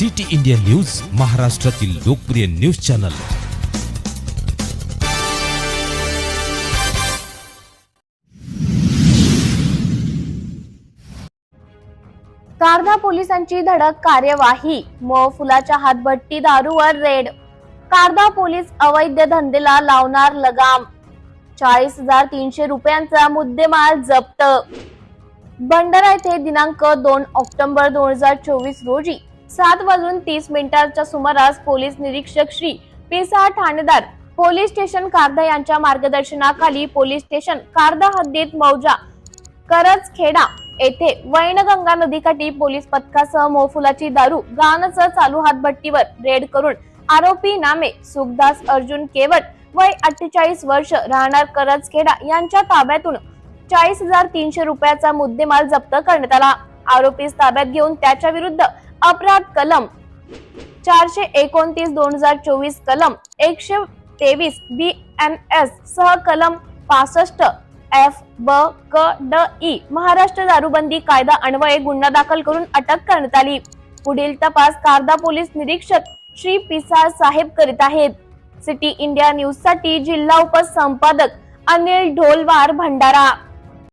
City India news महाराष्ट्रातील लोकप्रिय news channel. Kardha पोलिसांची धडक कार्यवाही मोहफुलाच्या हातभट्टी दारूवर रेड. कारधा पोलीस अवैध धंदेला लावणार लगाम. चाळीस हजार तीनशे रुपयांचा मुद्देमाल जप्त. भंडारा येथे दिनांक दोन ऑक्टोबर दोन हजार चोवीस रोजी सात वाजून तीस मिनिटांच्या सुमारास पोलीस निरीक्षक श्री पिसा ठाणेदार पोलीस स्टेशन कारदा यांच्या मार्गदर्शनाखाली पोलीस स्टेशन कारदा हद्दीत मौजा करजखेडा येथे वैनगंगा नदीकाठी पोलीस पथकासह मोफुलाची दारू गानचं चालू हातभट्टीवर रेड करून आरोपी नामे सुखदास अर्जुन केवट वय अठ्ठेचाळीस वर्ष राहणार करजखेडा यांच्या ताब्यातून चाळीस हजार तीनशे रुपयाचा मुद्देमाल जप्त करण्यात आला. आरोपीस ताब्यात घेऊन त्याच्या विरुद्ध अपराध कलम चारशे एकोणतीस दोन हजार चोवीस कलम एकशे तेवीस बी एन एस सह कलम पासष्ट एफ ब क ड ई महाराष्ट्र दारूबंदी कायदा अन्वये गुन्हा दाखल करून अटक करण्यात आली. पुढील तपास कारदा पोलीस निरीक्षक श्री पिसाळ साहेब करीत आहेत. सिटी इंडिया न्यूजसाठी जिल्हा उपसंपादक अनिल ढोलवार भंडारा